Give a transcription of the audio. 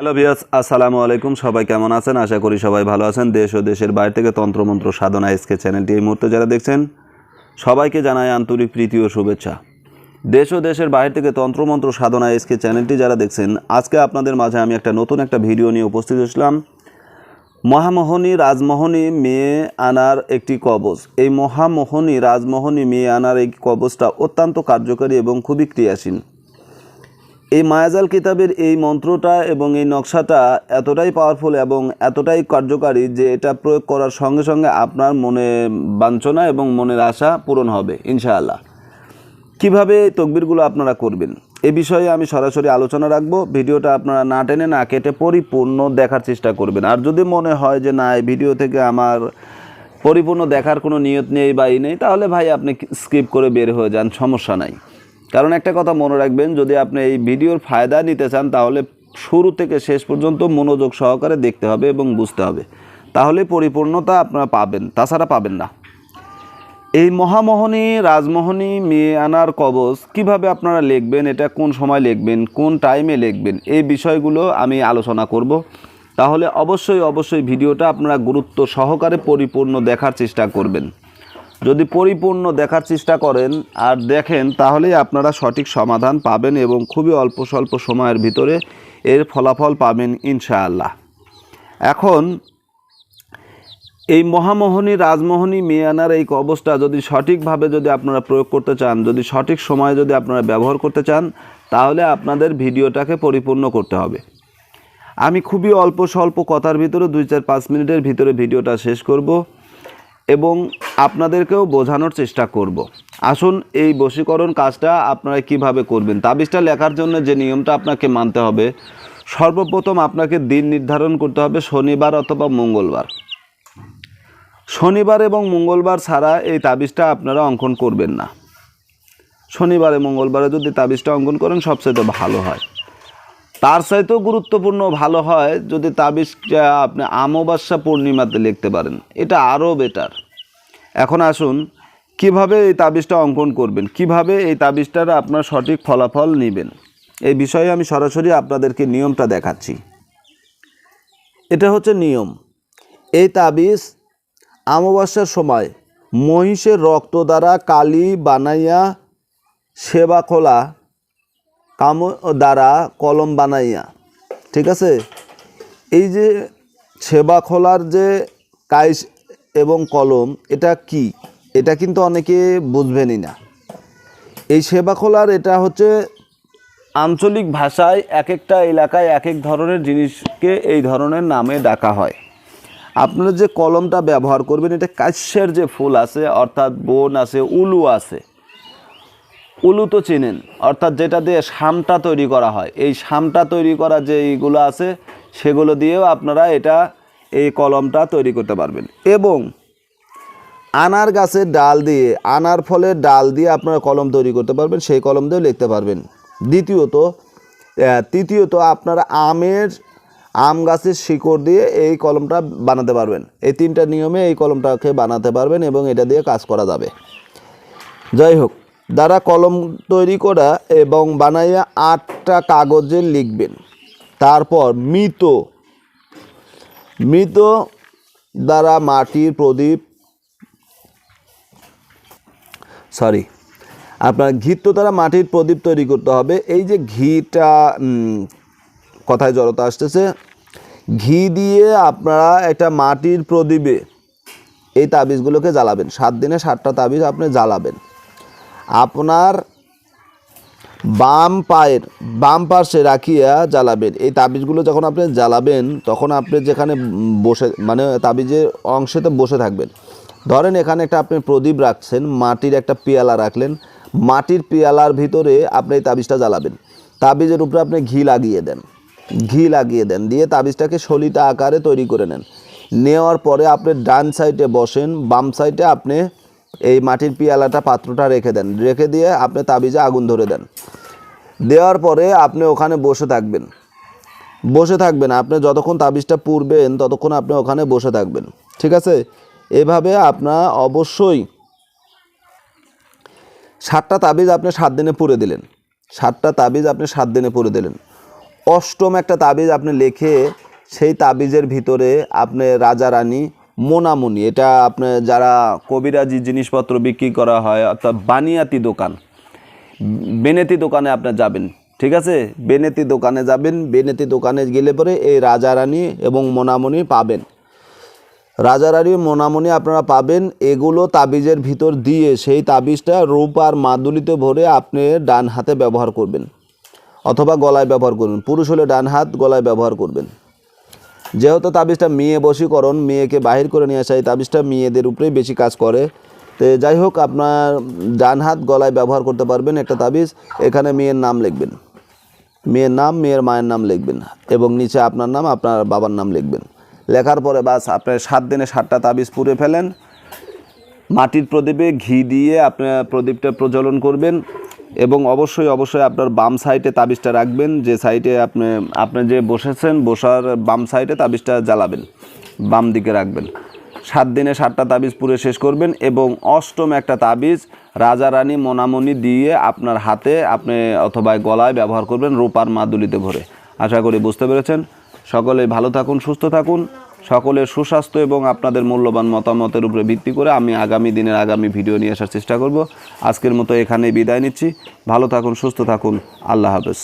Hello বিয়াস আসসালামু আলাইকুম। সবাই কেমন আছেন? আশা করি সবাই ভালো আছেন। দেশ ও দেশের বাইরে থেকে তন্ত্রমন্ত্র সাধনা এসকে চ্যানেলটি এই মুহূর্তে যারা দেখছেন, সবাইকে জানাই আন্তরিক প্রীতি ও শুভেচ্ছা। দেশ ও দেশের বাইরে থেকে তন্ত্রমন্ত্র সাধনা এসকে চ্যানেলটি যারা দেখছেন, আজকে আপনাদের মাঝে আমি একটা নতুন একটা ভিডিও নিয়ে উপস্থিত হয়েছিলাম। মহামোহনী রাজমোহনী মেয়ে আনার একটি কবচ এই মহামোহনী রাজমোহনী মেয়ে আনার এই কবচটা অত্যন্ত কার্যকারী এবং খুবই ক্রিয়াশীল। এই মায়াজাল কিতাবের এই মন্ত্রটা এবং এই নকশাটা এতটাই পাওয়ারফুল এবং এতটাই কার্যকারী যে এটা প্রয়োগ করার সঙ্গে সঙ্গে আপনার মনে বাঞ্ছনা এবং মনের আশা পূরণ হবে, ইনশাআল্লাহ। কীভাবে এই তকবিরগুলো আপনারা করবেন? এ বিষয়ে আমি সরাসরি আলোচনা রাখব। ভিডিওটা আপনারা না টেনে না কেটে পরিপূর্ণ দেখার চেষ্টা করবেন। আর যদি মনে হয় যে না, এই ভিডিও থেকে আমার পরিপূর্ণ দেখার কোনো নিয়ত নেই বা ই নেই, তাহলে ভাই আপনি স্কিপ করে বের হয়ে যান, সমস্যা নাই। কারণ একটা কথা মনে রাখবেন, যদি আপনি এই ভিডিওর ফায়দা নিতে চান, তাহলে শুরু থেকে শেষ পর্যন্ত মনোযোগ সহকারে দেখতে হবে এবং বুঝতে হবে। তাহলে পরিপূর্ণতা আপনারা পাবেন, তাছাড়া পাবেন না। এই মহামোহনী, রাজমোহনী, মেয়ে আনার কবচ, কীভাবে আপনারা লিখবেন, এটা কোন সময় লিখবেন, কোন টাইমে লিখবেন, এই বিষয়গুলো আমি আলোচনা করব। তাহলে অবশ্যই অবশ্যই ভিডিওটা আপনারা গুরুত্ব সহকারে পরিপূর্ণ দেখার চেষ্টা করবেন। যদি পরিপূর্ণ দেখার চেষ্টা করেন আর দেখেন, তাহলেই আপনারা সঠিক সমাধান পাবেন এবং খুবই অল্প স্বল্প সময়ের ভিতরে এর ফলাফল পাবেন ইনশাআল্লাহ। এখন, এই মহামোহনী, রাজমোহনী, মিয়ানার এই কবচটা যদি সঠিকভাবে যদি আপনারা প্রয়োগ করতে চান, যদি সঠিক সময়ে যদি আপনারা ব্যবহার করতে চান, তাহলে আপনাদের ভিডিওটাকে পরিপূর্ণ করতে হবে। আমি খুবই অল্প স্বল্প কথার ভিতরে দুই চার পাঁচ মিনিটের ভিতরে ভিডিওটা শেষ করব। এবং আপনাদেরকেও বোঝানোর চেষ্টা করব। আসুন এই বশীকরণ কাজটা আপনারা কীভাবে করবেন। তাবিজটা লেখার জন্য যে নিয়মটা আপনাকে মানতে হবে, সর্বপ্রথম আপনাকে দিন নির্ধারণ করতে হবে শনিবার অথবা মঙ্গলবার। শনিবার এবং মঙ্গলবার ছাড়া এই তাবিজটা আপনারা অঙ্কন করবেন না। শনিবারে মঙ্গলবারে যদি তাবিজটা অঙ্কন করেন সবচেয়ে ভালো হয়। তার চাইতেও গুরুত্বপূর্ণ ভালো হয় যদি তাবিজটা আপনি আমবাস্যা পূর্ণিমাতে লিখতে পারেন। এটা আরও বেটার এখন আসুন, কীভাবে এই তাবিজটা অঙ্কন করবেন? কীভাবে এই তাবিজটার আপনার সঠিক ফলাফল নেবেন? এই বিষয়ে আমি সরাসরি আপনাদেরকে নিয়মটা দেখাচ্ছি। এটা হচ্ছে নিয়ম। এই তাবিজ অমাবস্যার সময় মহিষের রক্ত দ্বারা কালি বানাইয়া সেবা খোলা কাম দ্বারা কলম বানাইয়া, ঠিক আছে? এই যে সেবা খোলার যে কাইস এবং কলম, এটা কি? এটা কিন্তু অনেকে বুঝবেনই না। এই সেবা খোলার এটা হচ্ছে আঞ্চলিক ভাষায় এক একটা এলাকায় এক এক ধরনের জিনিসকে এই ধরনের নামে ডাকা হয়। আপনারা যে কলমটা ব্যবহার করবেন, এটা কাশ্যের যে ফুল আছে, অর্থাৎ বন আছে, উলু আছে উলু তো চেনেন, অর্থাৎ যেটা দিয়ে শামটা তৈরি করা হয়। এই শামটা তৈরি করা যে এইগুলো আছে, সেগুলো দিয়েও আপনারা এটা, এই কলমটা তৈরি করতে পারবেন। এবং আনার গাছের ডাল দিয়ে, আনার ফলের ডাল দিয়ে আপনারা কলম তৈরি করতে পারবেন, সেই কলম দিয়েও লিখতে পারবেন। দ্বিতীয়ত তৃতীয়ত আপনারা আমের, আম গাছের শিকড় দিয়ে এই কলমটা বানাতে পারবেন। এই তিনটা নিয়মে এই কলমটাকে বানাতে পারবেন এবং এটা দিয়ে কাজ করা যাবে। যাই হোক দ্বারা কলম তৈরি করা এবং বানাইয়া আটটা কাগজে লিখবেন। তারপর মৃত মৃত দ্বারা মাটির প্রদীপ, সরি, আপনার ঘিত্ত দ্বারা মাটির প্রদীপ তৈরি করতে হবে। এই যে ঘিটা কথায় জড়তা আসতেছে, ঘি দিয়ে আপনারা একটা মাটির প্রদীপে এই তাবিজগুলোকে জ্বালাবেন। সাত দিনে সাতটা তাবিজ আপনি জ্বালাবেন। আপনার বাম পায়ের, বাম পাশে রাখিয়া জ্বালাবেন। এই তাবিজগুলো যখন আপনি জ্বালাবেন, তখন আপনি যেখানে বসে মানে তাবিজের অংশেতে বসে থাকবেন। ধরেন এখানে একটা আপনি প্রদীপ রাখছেন, মাটির একটা পেয়ালা রাখলেন। মাটির পেয়ালার ভিতরে আপনি এই তাবিজটা জ্বালাবেন। তাবিজের উপরে আপনি ঘি লাগিয়ে দেন। ঘি লাগিয়ে দেন, দিয়ে তাবিজটাকে সলিতা আকারে তৈরি করে নেন। নেওয়ার পরে আপনি ডান সাইডে বসেন, বাম সাইডে আপনি এই মাটির পিয়ালাটা পাত্রটা রেখে দেন। রেখে দিয়ে আপনি তাবিজে আগুন ধরে দেন। দেওয়ার পরে আপনি ওখানে বসে থাকবেন। বসে থাকবেন। আপনি যতক্ষণ তাবিজটা পুরবেন ততক্ষণ আপনি ওখানে বসে থাকবেন। ঠিক আছে? এভাবে আপনার অবশ্যই সাতটা তাবিজ আপনি সাত দিনে পুরে দিলেন। সাতটা তাবিজ আপনি সাত দিনে পুরে দিলেন। অষ্টম একটা তাবিজ আপনি লেখে সেই তাবিজের ভিতরে আপনি রাজা, রানী মোনামুনি, এটা আপনি যারা কবিরাজি জিনিসপত্র বিক্রি করা হয়, অর্থাৎ বানিয়াতি দোকান, বেনেতি দোকানে আপনি যাবেন, ঠিক আছে? বেনেতি দোকানে যাবেন, বেনেতি দোকানে গেলে পরে এই রাজা রানী এবং মোনামুনি পাবেন। রাজারারি মোনামনি আপনারা পাবেন, এগুলো তাবিজের ভিতর দিয়ে, সেই তাবিজটা রূপ আর মাদুলিতে ভরে আপনি ডান হাতে ব্যবহার করবেন, অথবা গলায় ব্যবহার করবেন। পুরুষ হলে ডান হাত, গলায় ব্যবহার করবেন। যেহেতু তাবিজটা মেয়ে বশীকরণ, মেয়েকে বাহির করে নিয়ে আসা, এই তাবিজটা মেয়েদের উপরেই বেশি কাজ করে। তো যাই হোক, আপনার ডান হাত গলায় ব্যবহার করতে পারবেন একটা তাবিজ। এখানে মেয়ের নাম লিখবেন। মেয়ের নাম, মেয়ের মায়ের নাম লিখবেন এবং নিচে আপনার নাম, আপনার বাবার নাম লিখবেন। লেখার পরে বাস, আপনি সাত দিনে সাতটা তাবিজ পুড়ে ফেলেন। মাটির প্রদীপে ঘি দিয়ে আপনার প্রদীপটা প্রজ্বলন করবেন। এবং অবশ্যই অবশ্যই আপনার বাম সাইডে তাবিজটা রাখবেন। যে সাইডে আপনি আপনি যে বসেছেন, বসার বাম সাইডে তাবিজটা জ্বালাবেন, বাম দিকে রাখবেন। সাত দিনে সাতটা তাবিজ পুরে শেষ করবেন এবং অষ্টম একটা তাবিজ রাজা রানী মোনামনি দিয়ে আপনার হাতে আপনি অথবা গলায় ব্যবহার করবেন রূপার মাদুলিতে ভরে। আশা করি বুঝতে পেরেছেন। সকলে ভালো থাকুন, সুস্থ থাকুন। সকলের সুস্বাস্থ্য এবং আপনাদের মূল্যবান মতামতের উপরে ভিত্তি করে আমি আগামী দিনের আগামী ভিডিও নিয়ে আসার চেষ্টা করব। আজকের মতো এখানেই বিদায় নিচ্ছি। ভালো থাকুন, সুস্থ থাকুন। আল্লাহ হাফেজ।